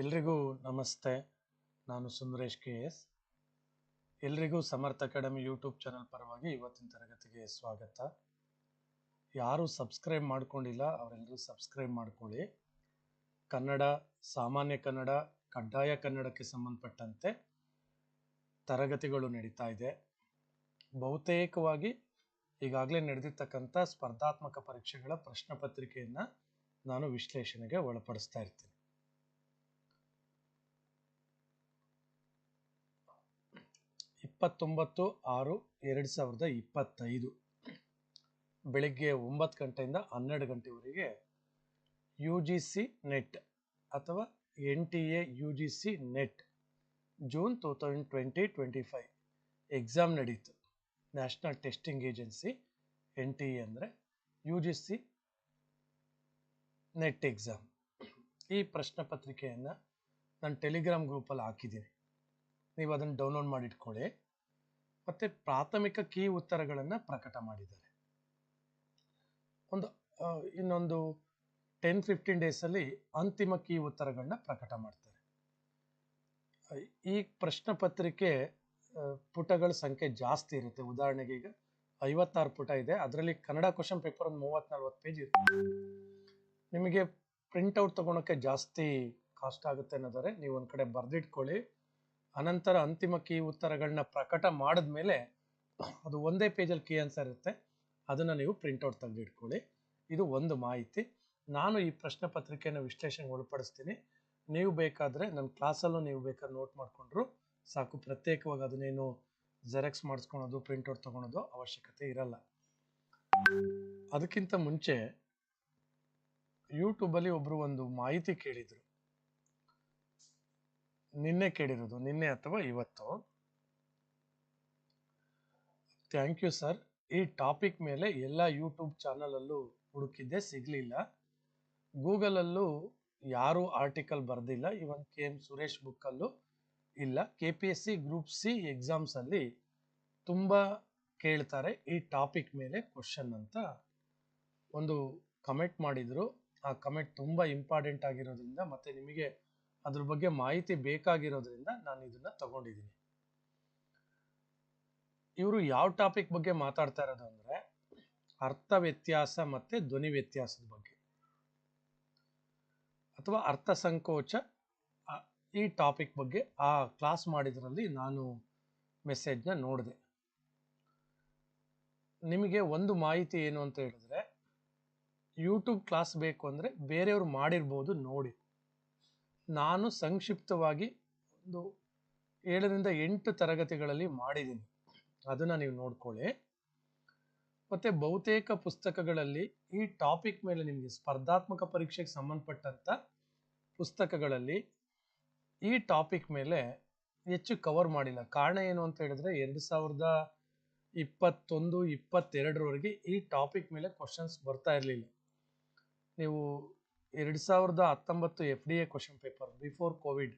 ಎಲ್ರಿಗೂ ನಮಸ್ತೆ. ನಾನು ಸುಂದರೇಶ್ ಕೆ ಎಸ್. ಎಲ್ರಿಗೂ ಸಮರ್ಥ ಅಕಾಡೆಮಿ ಯೂಟ್ಯೂಬ್ ಚಾನಲ್ ಪರವಾಗಿ ಇವತ್ತಿನ ತರಗತಿಗೆ ಸ್ವಾಗತ. ಯಾರು ಸಬ್ಸ್ಕ್ರೈಬ್ ಮಾಡ್ಕೊಂಡಿಲ್ಲ ಅವರೆಲ್ಲರೂ ಸಬ್ಸ್ಕ್ರೈಬ್ ಮಾಡ್ಕೊಳ್ಳಿ. ಕನ್ನಡ, ಸಾಮಾನ್ಯ ಕನ್ನಡ, ಕಡ್ಡಾಯ ಕನ್ನಡಕ್ಕೆ ಸಂಬಂಧಪಟ್ಟಂತೆ ತರಗತಿಗಳು ನಡೀತಾ ಇದೆ. ಬಹುತೇಕವಾಗಿ ಈಗಾಗಲೇ ನಡೆದಿರ್ತಕ್ಕಂಥ ಸ್ಪರ್ಧಾತ್ಮಕ ಪರೀಕ್ಷೆಗಳ ಪ್ರಶ್ನೆ ಪತ್ರಿಕೆಯನ್ನು ನಾನು ವಿಶ್ಲೇಷಣೆಗೆ ಒಳಪಡಿಸ್ತಾ ಇರ್ತೀನಿ. ಇಪ್ಪತ್ತೊಂಬತ್ತು ಆರು ಎರಡು ಸಾವಿರದ ಇಪ್ಪತ್ತೈದು. ಬೆಳಿಗ್ಗೆ ಒಂಬತ್ತು ಗಂಟೆಯಿಂದ ಹನ್ನೆರಡು ಗಂಟೆವರೆಗೆ ಯು ಜಿ ಸಿ ನೆಟ್ ಅಥವಾ N T A U G C net June two thousand twenty twenty five exam ನಡೀತು. National testing agency N T A ಅಂದರೆ U G C net exam. ಈ ಪ್ರಶ್ನೆ ಪತ್ರಿಕೆಯನ್ನು ನಾನು ಟೆಲಿಗ್ರಾಮ್ ಗ್ರೂಪಲ್ಲಿ ಹಾಕಿದ್ದೀನಿ. ನೀವು ಅದನ್ನು ಡೌನ್ಲೋಡ್ ಮಾಡಿಟ್ಕೊಳ್ಳಿ. ಮತ್ತು ಪ್ರಾಥಮಿಕ ಕೀ ಉತ್ತರಗಳನ್ನು ಪ್ರಕಟ ಮಾಡಿದ್ದಾರೆ. ಒಂದು ಇನ್ನೊಂದು ಟೆನ್ ಫಿಫ್ಟೀನ್ ಡೇಸಲ್ಲಿ ಅಂತಿಮ ಕೀ ಉತ್ತರಗಳನ್ನ ಪ್ರಕಟ ಮಾಡ್ತಾರೆ. ಈ ಪ್ರಶ್ನೆ ಪತ್ರಿಕೆ ಪುಟಗಳ ಸಂಖ್ಯೆ ಜಾಸ್ತಿ ಇರುತ್ತೆ. ಉದಾಹರಣೆಗೆ ಈಗ ಐವತ್ತಾರು ಪುಟ ಇದೆ. ಅದರಲ್ಲಿ ಕನ್ನಡ ಕ್ವಶನ್ ಪೇಪರ್ ಒಂದು ಮೂವತ್ತ್ ನಲ್ವತ್ತು ಪೇಜ್ ಇರುತ್ತೆ. ನಿಮಗೆ ಪ್ರಿಂಟ್ಔಟ್ ತೊಗೊಳಕ್ಕೆ ಜಾಸ್ತಿ ಕಾಸ್ಟ್ ಆಗುತ್ತೆ ಅನ್ನೋದಾದ್ರೆ ನೀವು ಒಂದು ಕಡೆ ಬರೆದಿಟ್ಕೊಳ್ಳಿ. ಅನಂತರ ಅಂತಿಮ ಕೀ ಉತ್ತರಗಳನ್ನ ಪ್ರಕಟ ಮಾಡಿದ ಮೇಲೆ ಅದು ಒಂದೇ ಪೇಜಲ್ಲಿ ಕೀ ಆನ್ಸರ್ ಇರುತ್ತೆ. ಅದನ್ನು ನೀವು ಪ್ರಿಂಟ್ಔಟ್ ತೆಗೆದಿಟ್ಕೊಳ್ಳಿ ಇದು ಒಂದು ಮಾಹಿತಿ. ನಾನು ಈ ಪ್ರಶ್ನೆ ಪತ್ರಿಕೆಯನ್ನು ವಿಶ್ಲೇಷಣೆಗೆ ಒಳಪಡಿಸ್ತೀನಿ ನೀವು ಬೇಕಾದರೆ ನನ್ನ ಕ್ಲಾಸಲ್ಲೂ ನೀವು ಬೇಕಾದ್ರೆ ನೋಟ್ ಮಾಡಿಕೊಂಡ್ರು ಸಾಕು. ಪ್ರತ್ಯೇಕವಾಗಿ ಅದನ್ನೇನು ಜೆರಾಕ್ಸ್ ಮಾಡಿಸ್ಕೊಳೋದು ಪ್ರಿಂಟೌಟ್ ತೊಗೊಳೋದು ಅವಶ್ಯಕತೆ ಇರಲ್ಲ. ಅದಕ್ಕಿಂತ ಮುಂಚೆ ಯೂಟ್ಯೂಬಲ್ಲಿ ಒಬ್ಬರು ಒಂದು ಮಾಹಿತಿ ಕೇಳಿದರು. ನಿನ್ನೆ ಕೇಳಿರೋದು, ನಿನ್ನೆ ಅಥವಾ ಇವತ್ತು? ಥ್ಯಾಂಕ್ ಯು ಸರ್ ಈ ಟಾಪಿಕ್ ಮೇಲೆ ಎಲ್ಲ ಯೂಟ್ಯೂಬ್ ಚಾನಲಲ್ಲೂ ಹುಡುಕಿದ್ದೆ, ಸಿಗಲಿಲ್ಲ. ಗೂಗಲಲ್ಲೂ ಯಾರೂ ಆರ್ಟಿಕಲ್ ಬರೆದಿಲ್ಲ. ಇವನ್ ಕೆ ಎಂ ಸುರೇಶ್ ಬುಕ್ಕಲ್ಲೂ ಇಲ್ಲ. K P S C group C ಎಕ್ಸಾಮ್ಸಲ್ಲಿ ತುಂಬ ಕೇಳ್ತಾರೆ ಈ ಟಾಪಿಕ್ ಮೇಲೆ ಕ್ವಶನ್ ಅಂತ. ಒಂದು ಕಮೆಂಟ್ ಮಾಡಿದರು. ಆ ಕಮೆಂಟ್ ತುಂಬ ಇಂಪಾರ್ಟೆಂಟ್ ಆಗಿರೋದ್ರಿಂದ ಮತ್ತೆ ನಿಮಗೆ ಅದ್ರ ಬಗ್ಗೆ ಮಾಹಿತಿ ಬೇಕಾಗಿರೋದ್ರಿಂದ ನಾನು ಇದನ್ನ ತಗೊಂಡಿದ್ದೀನಿ. ಇವರು ಯಾವ ಟಾಪಿಕ್ ಬಗ್ಗೆ ಮಾತಾಡ್ತಾ ಇರೋದು ಅಂದ್ರೆ ಅರ್ಥ ವ್ಯತ್ಯಾಸ ಮತ್ತೆ ಧ್ವನಿ ವ್ಯತ್ಯಾಸದ ಬಗ್ಗೆ. ಅಥವಾ ಅರ್ಥ ಸಂಕೋಚ ಈ ಟಾಪಿಕ್ ಬಗ್ಗೆ ಆ ಕ್ಲಾಸ್ ಮಾಡಿದ್ರಲ್ಲಿ ನಾನು ಮೆಸೇಜ್ನ ನೋಡಿದೆ. ನಿಮಗೆ ಒಂದು ಮಾಹಿತಿ ಏನು ಅಂತ ಹೇಳಿದ್ರೆ, ಯೂಟ್ಯೂಬ್ ಕ್ಲಾಸ್ ಬೇಕು ಅಂದರೆ ಬೇರೆಯವ್ರು ಮಾಡಿರ್ಬೋದು ನೋಡಿ. ನಾನು ಸಂಕ್ಷಿಪ್ತವಾಗಿ ಒಂದು ಏಳರಿಂದ ಎಂಟು ತರಗತಿಗಳಲ್ಲಿ ಮಾಡಿದ್ದೀನಿ. ಅದನ್ನು ನೀವು ನೋಡ್ಕೊಳ್ಳಿ. ಮತ್ತು ಬಹುತೇಕ ಪುಸ್ತಕಗಳಲ್ಲಿ ಈ ಟಾಪಿಕ್ ಮೇಲೆ ನಿಮಗೆ ಸ್ಪರ್ಧಾತ್ಮಕ ಪರೀಕ್ಷೆಗೆ ಸಂಬಂಧಪಟ್ಟಂಥ ಪುಸ್ತಕಗಳಲ್ಲಿ ಈ ಟಾಪಿಕ್ ಮೇಲೆ ಹೆಚ್ಚು ಕವರ್ ಮಾಡಿಲ್ಲ. ಕಾರಣ ಏನು ಅಂತ ಹೇಳಿದ್ರೆ ಎರಡು ಸಾವಿರದ ಇಪ್ಪತ್ತೊಂದು, ಇಪ್ಪತ್ತೆರಡರವರೆಗೆ ಈ ಟಾಪಿಕ್ ಮೇಲೆ ಕ್ವಶನ್ಸ್ ಬರ್ತಾ ಇರಲಿಲ್ಲ. ನೀವು ಎರಡು ಸಾವಿರದ ಹತ್ತೊಂಬತ್ತು F D A question paper before Covid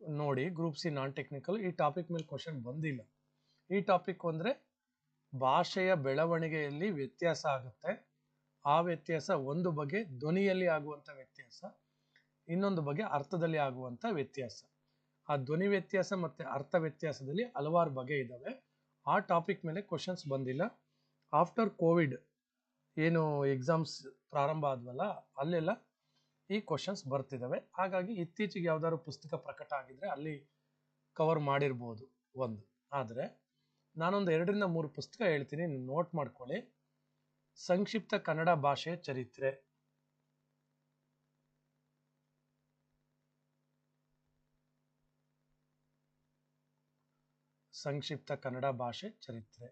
ನೋಡಿ ಗ್ರೂಪ್ ಸಿ ನಾನ್ ಟೆಕ್ನಿಕಲ್ ಈ ಟಾಪಿಕ್ ಮೇಲೆ ಕ್ವಶನ್ ಬಂದಿಲ್ಲ. ಈ ಟಾಪಿಕ್ ಅಂದರೆ ಭಾಷೆಯ ಬೆಳವಣಿಗೆಯಲ್ಲಿ ವ್ಯತ್ಯಾಸ ಆಗುತ್ತೆ. ಆ ವ್ಯತ್ಯಾಸ ಒಂದು ಬಗೆ ಧ್ವನಿಯಲ್ಲಿ ಆಗುವಂಥ ವ್ಯತ್ಯಾಸ, ಇನ್ನೊಂದು ಬಗೆ ಅರ್ಥದಲ್ಲಿ ಆಗುವಂಥ ವ್ಯತ್ಯಾಸ. ಆ ಧ್ವನಿ ವ್ಯತ್ಯಾಸ ಮತ್ತು ಅರ್ಥ ವ್ಯತ್ಯಾಸದಲ್ಲಿ ಹಲವಾರು ಬಗೆ ಇದ್ದಾವೆ ಆ ಟಾಪಿಕ್ ಮೇಲೆ ಕ್ವಶನ್ಸ್ ಬಂದಿಲ್ಲ. ಆಫ್ಟರ್ ಕೋವಿಡ್ ಏನು ಎಕ್ಸಾಮ್ಸ್ ಪ್ರಾರಂಭ ಆದ್ವಲ್ಲ, ಅಲ್ಲೆಲ್ಲ ಈ ಕ್ವಶನ್ಸ್ ಬರ್ತಿದ್ದಾವೆ ಹಾಗಾಗಿ ಇತ್ತೀಚೆಗೆ ಯಾವ್ದಾದ್ರು ಪುಸ್ತಕ ಪ್ರಕಟ ಆಗಿದ್ರೆ ಅಲ್ಲಿ ಕವರ್ ಮಾಡಿರ್ಬೋದು ಒಂದು. ಆದರೆ ನಾನೊಂದು ಎರಡರಿಂದ ಮೂರು ಪುಸ್ತಕ ಹೇಳ್ತೀನಿ ನೀವು ನೋಟ್ ಮಾಡ್ಕೊಳ್ಳಿ. ಸಂಕ್ಷಿಪ್ತ ಕನ್ನಡ ಭಾಷೆಯ ಚರಿತ್ರೆ. ಸಂಕ್ಷಿಪ್ತ ಕನ್ನಡ ಭಾಷೆ ಚರಿತ್ರೆ.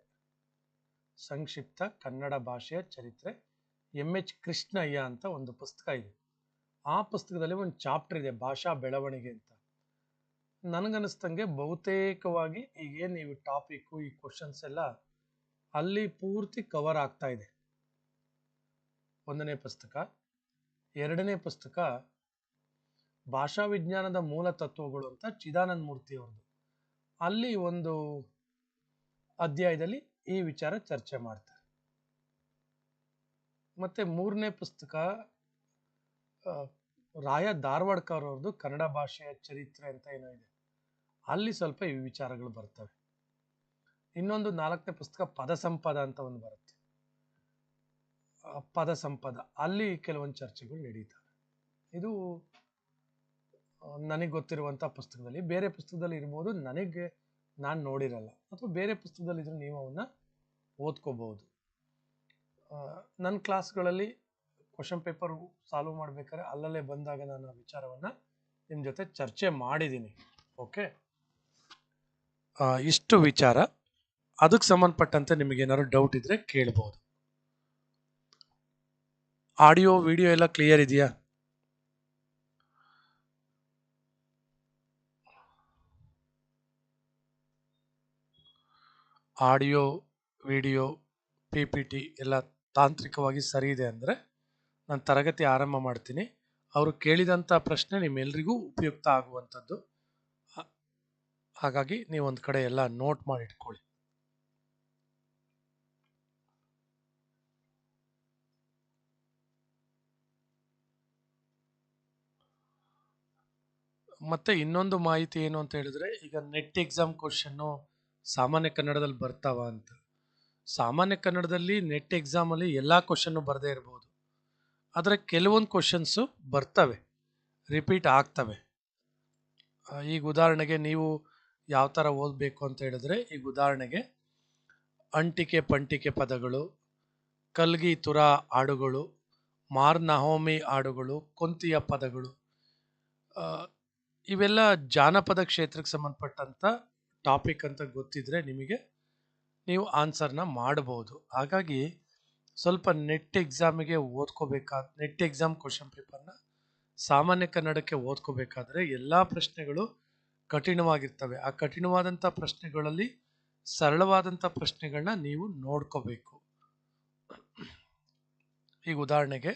ಸಂಕ್ಷಿಪ್ತ ಕನ್ನಡ ಭಾಷೆಯ ಚರಿತ್ರೆ. ಎಂ ಎಚ್ ಕೃಷ್ಣಯ್ಯ ಅಂತ ಒಂದು ಪುಸ್ತಕ ಇದೆ. ಆ ಪುಸ್ತಕದಲ್ಲಿ ಒಂದು ಚಾಪ್ಟರ್ ಇದೆ, ಭಾಷಾ ಬೆಳವಣಿಗೆ ಅಂತ. ನನಗನ್ನಿಸ್ತಂಗೆ ಬಹುತೇಕವಾಗಿ ಈಗೇನು ನೀವು ಟಾಪಿಕ್ಕು ಈ ಕ್ವಶನ್ಸ್ ಎಲ್ಲ ಅಲ್ಲಿ ಪೂರ್ತಿ ಕವರ್ ಆಗ್ತಾ ಇದೆ. ಒಂದನೇ ಪುಸ್ತಕ. ಎರಡನೇ ಪುಸ್ತಕ, ಭಾಷಾ ವಿಜ್ಞಾನದ ಮೂಲ ತತ್ವಗಳು ಅಂತ ಚಿದಾನಂದ ಮೂರ್ತಿ ಅವ್ರದ್ದು. ಅಲ್ಲಿ ಒಂದು ಅಧ್ಯಾಯದಲ್ಲಿ ಈ ವಿಚಾರ ಚರ್ಚೆ ಮಾಡ್ತಾರೆ. ಮತ್ತೆ ಮೂರನೇ ಪುಸ್ತಕ ರಾಯ ಧಾರವಾಡ್ಕರ್ ಅವ್ರದ್ದು ಕನ್ನಡ ಭಾಷೆಯ ಚರಿತ್ರೆ ಅಂತ ಏನೋ ಇದೆ. ಅಲ್ಲಿ ಸ್ವಲ್ಪ ಈ ವಿಚಾರಗಳು ಬರ್ತವೆ. ಇನ್ನೊಂದು ನಾಲ್ಕನೇ ಪುಸ್ತಕ ಪದ ಸಂಪದ ಅಂತ ಒಂದು ಬರುತ್ತೆ. ಪದ ಸಂಪದ ಅಲ್ಲಿ ಕೆಲವೊಂದು ಚರ್ಚೆಗಳು ನಡೀತವೆ. ಇದು ನನಗೆ ಗೊತ್ತಿರುವಂಥ ಪುಸ್ತಕದಲ್ಲಿ. ಬೇರೆ ಪುಸ್ತಕದಲ್ಲಿ ಇರ್ಬೋದು, ನನಗೆ ನಾನು ನೋಡಿರಲ್ಲ. ಅಥವಾ ಬೇರೆ ಪುಸ್ತಕದಲ್ಲಿ ಇದ್ರೆ ನೀವು ಅವನ್ನ ಓದ್ಕೋಬಹುದು. ನನ್ನ ಕ್ಲಾಸ್ಗಳಲ್ಲಿ ಕ್ವಶನ್ ಪೇಪರ್ ಸಾಲ್ವ್ ಮಾಡಬೇಕಾದ್ರೆ ಅಲ್ಲಲ್ಲೇ ಬಂದಾಗ ನಾನು ಆ ವಿಚಾರವನ್ನ ನಿಮ್ಮ ಜೊತೆ ಚರ್ಚೆ ಮಾಡಿದ್ದೀನಿ ಓಕೆ? ಇಷ್ಟು ವಿಚಾರ. ಅದಕ್ಕೆ ಸಂಬಂಧಪಟ್ಟಂತೆ ನಿಮಗೆ ಏನಾದ್ರು ಡೌಟ್ ಇದ್ರೆ ಕೇಳ್ಬೋದು. ಆಡಿಯೋ ವಿಡಿಯೋ ಎಲ್ಲ ಕ್ಲಿಯರ್ ಇದೆಯಾ? Audio video P P T ಎಲ್ಲ ತಾಂತ್ರಿಕವಾಗಿ ಸರಿ ಇದೆ ಅಂದರೆ ನಾನು ತರಗತಿ ಆರಂಭ ಮಾಡ್ತೀನಿ. ಅವರು ಕೇಳಿದಂಥ ಪ್ರಶ್ನೆ ನಿಮ್ಮೆಲ್ರಿಗೂ ಉಪಯುಕ್ತ ಆಗುವಂಥದ್ದು. ಹಾಗಾಗಿ ನೀವು ಒಂದು ಕಡೆ ಎಲ್ಲ ನೋಟ್ ಮಾಡಿ ಇಟ್ಕೊಳ್ಳಿ. ಮತ್ತೆ ಇನ್ನೊಂದು ಮಾಹಿತಿ ಏನು ಅಂತ ಹೇಳಿದ್ರೆ, ಈಗ ನೆಟ್ ಎಕ್ಸಾಮ್ ಕ್ವಶನ್ನು ಸಾಮಾನ್ಯ ಕನ್ನಡದಲ್ಲಿ ಬರ್ತಾವ ಅಂತ. ಸಾಮಾನ್ಯ ಕನ್ನಡದಲ್ಲಿ ನೆಟ್ ಎಕ್ಸಾಮಲ್ಲಿ ಎಲ್ಲ ಕ್ವಶನ್ನು ಬರದೇ ಇರ್ಬೋದು. ಆದರೆ ಕೆಲವೊಂದು ಕ್ವಶನ್ಸು ಬರ್ತವೆ ರಿಪೀಟ್ ಆಗ್ತವೆ. ಈಗ ಉದಾಹರಣೆಗೆ ನೀವು ಯಾವ ಥರ ಓದಬೇಕು ಅಂತ ಹೇಳಿದ್ರೆ, ಈಗ ಉದಾಹರಣೆಗೆ ಅಂಟಿಕೆ ಪಂಟಿಕೆ ಪದಗಳು, ಕಲ್ಗಿ ತುರ ಹಾಡುಗಳು ಮಾರ್ನಹೋಮಿ ಹಾಡುಗಳು, ಕೊಂತಿಯ ಪದಗಳು ಇವೆಲ್ಲ ಜಾನಪದ ಕ್ಷೇತ್ರಕ್ಕೆ ಸಂಬಂಧಪಟ್ಟಂಥ ಟಾಪಿಕ್ ಅಂತ ಗೊತ್ತಿದ್ರೆ ನಿಮಗೆ ನೀವು ಆನ್ಸರ್ನ ಮಾಡಬಹುದು ಹಾಗಾಗಿ ಸ್ವಲ್ಪ ನೆಟ್ ಎಕ್ಸಾಮಿಗೆ ಓದ್ಕೋಬೇಕಾದ ನೆಟ್ ಎಕ್ಸಾಮ್ ಕ್ವಶನ್ ಪೇಪರ್ನ ಸಾಮಾನ್ಯ ಕನ್ನಡಕ್ಕೆ ಓದ್ಕೋಬೇಕಾದ್ರೆ ಎಲ್ಲ ಪ್ರಶ್ನೆಗಳು ಕಠಿಣವಾಗಿರ್ತವೆ. ಆ ಕಠಿಣವಾದಂಥ ಪ್ರಶ್ನೆಗಳಲ್ಲಿ ಸರಳವಾದಂಥ ಪ್ರಶ್ನೆಗಳನ್ನ ನೀವು ನೋಡ್ಕೋಬೇಕು. ಈಗ ಉದಾಹರಣೆಗೆ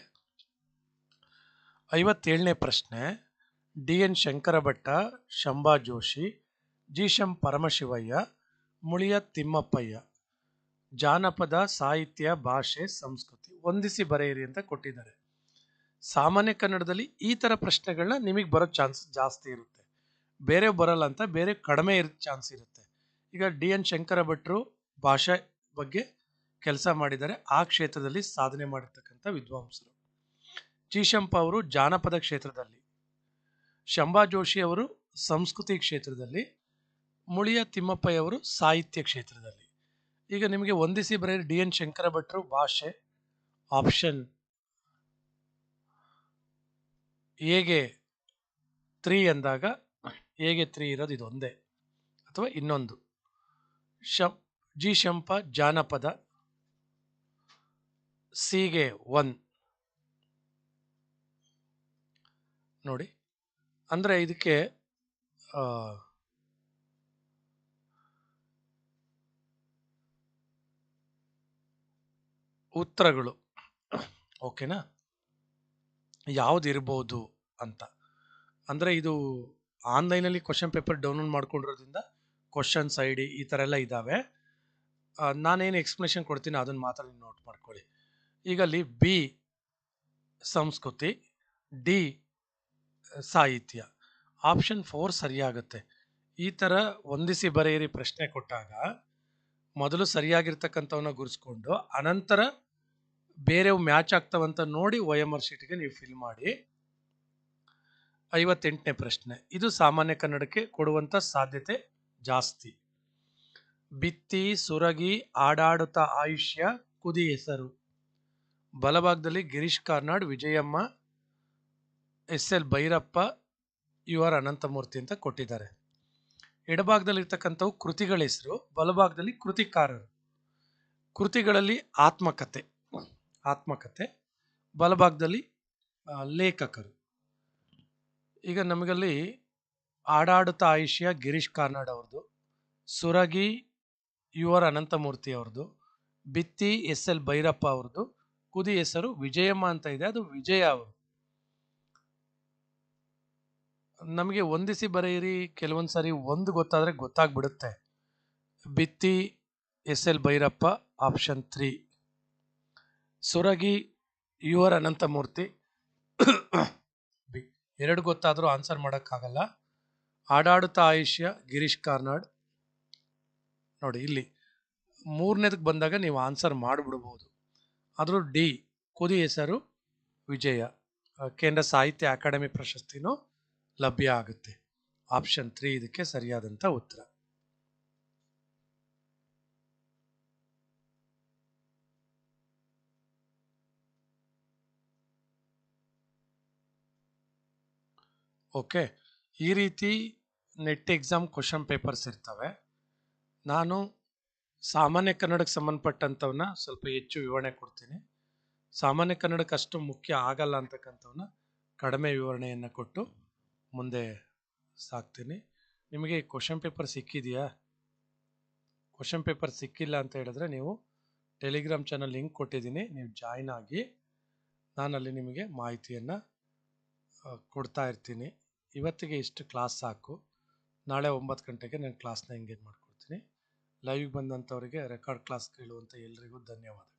ಐವತ್ತೇಳನೇ ಪ್ರಶ್ನೆ, D N Shankara Bhatta Shambha Joshi, G Sham Paramashivaiah Muliya Timmappayya. ಜಾನಪದ ಸಾಹಿತ್ಯ, ಭಾಷೆ, ಸಂಸ್ಕೃತಿ ಹೊಂದಿಸಿ ಬರೆಯಿರಿ ಅಂತ ಕೊಟ್ಟಿದ್ದಾರೆ. ಸಾಮಾನ್ಯ ಕನ್ನಡದಲ್ಲಿ ಈ ಥರ ಪ್ರಶ್ನೆಗಳನ್ನ ನಿಮಗೆ ಬರೋ ಚಾನ್ಸ್ ಜಾಸ್ತಿ ಇರುತ್ತೆ. ಬೇರೆ ಬರಲ್ಲ ಅಂತ ಬೇರೆ ಕಡಿಮೆ ಇರೋ, ಚಾನ್ಸ್ ಇರುತ್ತೆ. ಈಗ ಡಿ ಎನ್ ಶಂಕರ ಭಟ್ರು ಭಾಷೆ ಬಗ್ಗೆ ಕೆಲಸ ಮಾಡಿದ್ದಾರೆ. ಆ ಕ್ಷೇತ್ರದಲ್ಲಿ ಸಾಧನೆ ಮಾಡಿರ್ತಕ್ಕಂಥ ವಿದ್ವಾಂಸರು. ಜೀಶಂಪ ಅವರು ಜಾನಪದ ಕ್ಷೇತ್ರದಲ್ಲಿ, ಶಂಭಾ ಜೋಶಿ ಅವರು ಸಂಸ್ಕೃತಿ ಕ್ಷೇತ್ರದಲ್ಲಿ ಮುಳಿಯ ತಿಮ್ಮಪ್ಪಯ್ಯವರು ಸಾಹಿತ್ಯ ಕ್ಷೇತ್ರದಲ್ಲಿ. ಈಗ ನಿಮಗೆ ಒಂದಿಸಿ ಬರೆಯಲು ಡಿ ಎನ್ ಶಂಕರ ಭಟ್ರು ಭಾಷೆ ಆಪ್ಷನ್ ಹೇಗೆ ತ್ರೀ ಅಂದಾಗ, ಹೇಗೆ ತ್ರೀ ಇರೋದು ಇದೊಂದೇ ಅಥವಾ ಇನ್ನೊಂದು. ಶಂ, ಜಿ ಶಂಪ ಜಾನಪದ, ಸಿಗೆ ಒನ್ ನೋಡಿ, ಅಂದರೆ ಇದಕ್ಕೆ ಉತ್ತರಗಳು. ಓಕೆನಾ? ಯಾವ್ದು ಇರ್ಬೋದು ಅಂತ. ಅಂದರೆ ಇದು ಆನ್ಲೈನಲ್ಲಿ ಕ್ವಶನ್ ಪೇಪರ್ ಡೌನ್ಲೋಡ್ ಮಾಡ್ಕೊಂಡಿರೋದ್ರಿಂದ ಕ್ವಶನ್ಸ್ ಐ ಡಿ ಈ ಥರ ಎಲ್ಲ ಇದ್ದಾವೆ ನಾನೇನು ಎಕ್ಸ್ಪ್ಲನೇಷನ್ ಕೊಡ್ತೀನಿ ಅದನ್ನು ಮಾತ್ರ ನೀವು ನೋಟ್ ಮಾಡ್ಕೊಳ್ಳಿ. ಈಗ ಅಲ್ಲಿ ಬಿ ಸಂಸ್ಕೃತಿ, ಡಿ ಸಾಹಿತ್ಯ. ಆಪ್ಷನ್ ಫೋರ್ ಸರಿಯಾಗುತ್ತೆ. ಈ ಥರ ಹೊಂದಿಸಿ ಬರೆಯಿರಿ ಪ್ರಶ್ನೆ ಕೊಟ್ಟಾಗ ಮೊದಲು ಸರಿಯಾಗಿರ್ತಕ್ಕಂಥವನ್ನ ಗುರಿಸ್ಕೊಂಡು, ಅನಂತರ ಬೇರೆ ಮ್ಯಾಚ್ ಆಗ್ತಾವಂತ ನೋಡಿ ಒ ಎಂ ಆರ್ ಶೀಟ್ಗೆ ನೀವು ಫಿಲ್ ಮಾಡಿ. ಐವತ್ತೆಂಟನೇ ಪ್ರಶ್ನೆ. ಇದು ಸಾಮಾನ್ಯ ಕನ್ನಡಕ್ಕೆ ಕೊಡುವಂಥ ಸಾಧ್ಯತೆ ಜಾಸ್ತಿ. ಬಿತ್ತಿ, ಸುರಗಿ ಆಡಾಡುತ್ತ ಆಯುಷ್ಯ, ಕುದಿ ಹೆಸರು. ಬಲಭಾಗದಲ್ಲಿ Girish Karnad, Vijayamma, S L Bhyrappa, U Ananthamurthy ಅಂತ ಕೊಟ್ಟಿದ್ದಾರೆ. ಎಡಭಾಗದಲ್ಲಿ ಇರ್ತಕ್ಕಂಥವು ಕೃತಿಗಳ ಹೆಸರು, ಬಲಭಾಗದಲ್ಲಿ ಕೃತಿಕಾರರು. ಕೃತಿಗಳಲ್ಲಿ ಆತ್ಮಕತೆ ಆತ್ಮಕತೆ, ಬಲಭಾಗದಲ್ಲಿ ಲೇಖಕರು. ಈಗ ನಮಗಲ್ಲಿ ಆಡಾಡುತ್ತ ಆಯುಷ್ಯ ಗಿರೀಶ್ ಕಾರ್ನಾಡ್ ಅವ್ರದ್ದು, ಸುರಗಿ ಯುವರ್ ಅನಂತಮೂರ್ತಿ ಅವ್ರದ್ದು, ಬಿತ್ತಿ ಎಸ್ ಎಲ್ ಭೈರಪ್ಪ ಅವ್ರದ್ದು, ಕುದಿ ಹೆಸರು ವಿಜಯಮ್ಮ ಅಂತ ಇದೆ, ಅದು ವಿಜಯ ಅವರು. ನಮಗೆ ಹೊಂದಿಸಿ ಬರೆಯಿರಿ ಕೆಲವೊಂದು ಸಾರಿ ಒಂದು ಗೊತ್ತಾದರೆ ಗೊತ್ತಾಗ್ಬಿಡುತ್ತೆ. Bitti, S L Bhyrappa, option three. Suragi U R Ananthamurthy. B, ಎರಡು ಗೊತ್ತಾದರೂ ಆನ್ಸರ್ ಮಾಡೋಕ್ಕಾಗಲ್ಲ. ಆಡಾಡುತ್ತಾ ಆಯುಷ್ಯ, ಗಿರೀಶ್ ಕಾರ್ನಾಡ್. ನೋಡಿ, ಇಲ್ಲಿ ಮೂರನೇದಕ್ಕೆ ಬಂದಾಗ ನೀವು ಆನ್ಸರ್ ಮಾಡಿಬಿಡ್ಬೋದು. ಆದರೂ ಡಿ, ಕುದಿ ಹೆಸರು, ವಿಜಯ. ಕೇಂದ್ರ ಸಾಹಿತ್ಯ ಅಕಾಡೆಮಿ ಪ್ರಶಸ್ತಿನೂ ಲಭ್ಯ ಆಗುತ್ತೆ. ಆಪ್ಷನ್ ತ್ರೀ ಇದಕ್ಕೆ ಸರಿಯಾದಂಥ ಉತ್ತರ. ಓಕೆ. ಈ ರೀತಿ ನೆಟ್ ಎಕ್ಸಾಮ್ ಕ್ವಶನ್ ಪೇಪರ್ಸ್ ಇರ್ತವೆ. ನಾನು ಸಾಮಾನ್ಯ ಕನ್ನಡಕ್ಕೆ ಸಂಬಂಧಪಟ್ಟಂಥವನ್ನ ಸ್ವಲ್ಪ ಹೆಚ್ಚು ವಿವರಣೆ ಕೊಡ್ತೀನಿ. ಸಾಮಾನ್ಯ ಕನ್ನಡಕ್ಕೆ ಅಷ್ಟು ಮುಖ್ಯ ಆಗಲ್ಲ ಅಂತಕ್ಕಂಥವನ್ನ ಕಡಿಮೆ ವಿವರಣೆಯನ್ನು ಕೊಟ್ಟು ಮುಂದೆ ಸಾಕ್ತೀನಿ. ನಿಮಗೆ ಕ್ವಶನ್ ಪೇಪರ್ ಸಿಕ್ಕಿದೆಯಾ? ಕ್ವಶನ್ ಪೇಪರ್ ಸಿಕ್ಕಿಲ್ಲ ಅಂತ ಹೇಳಿದ್ರೆ ನೀವು ಟೆಲಿಗ್ರಾಮ್ ಚಾನಲ್ ಲಿಂಕ್ ಕೊಟ್ಟಿದ್ದೀನಿ. ನೀವು ಜಾಯ್ನ್ ಆಗಿ ನಾನಲ್ಲಿ ನಿಮಗೆ ಮಾಹಿತಿಯನ್ನು ಕೊಡ್ತಾ ಇರ್ತೀನಿ. ಇವತ್ತಿಗೆ ಇಷ್ಟು ಕ್ಲಾಸ್ ಸಾಕು. ನಾಳೆ ಒಂಬತ್ತು ಗಂಟೆಗೆ ನಾನು ಕ್ಲಾಸ್ನ ಎಂಗೇಜ್ ಮಾಡ್ಕೊಡ್ತೀನಿ. ಲೈವ್ ಬಂದಂಥವರಿಗೆ ರೆಕಾರ್ಡ್ ಕ್ಲಾಸ್ ಕೇಳುವಂಥ ಎಲ್ರಿಗೂ ಧನ್ಯವಾದ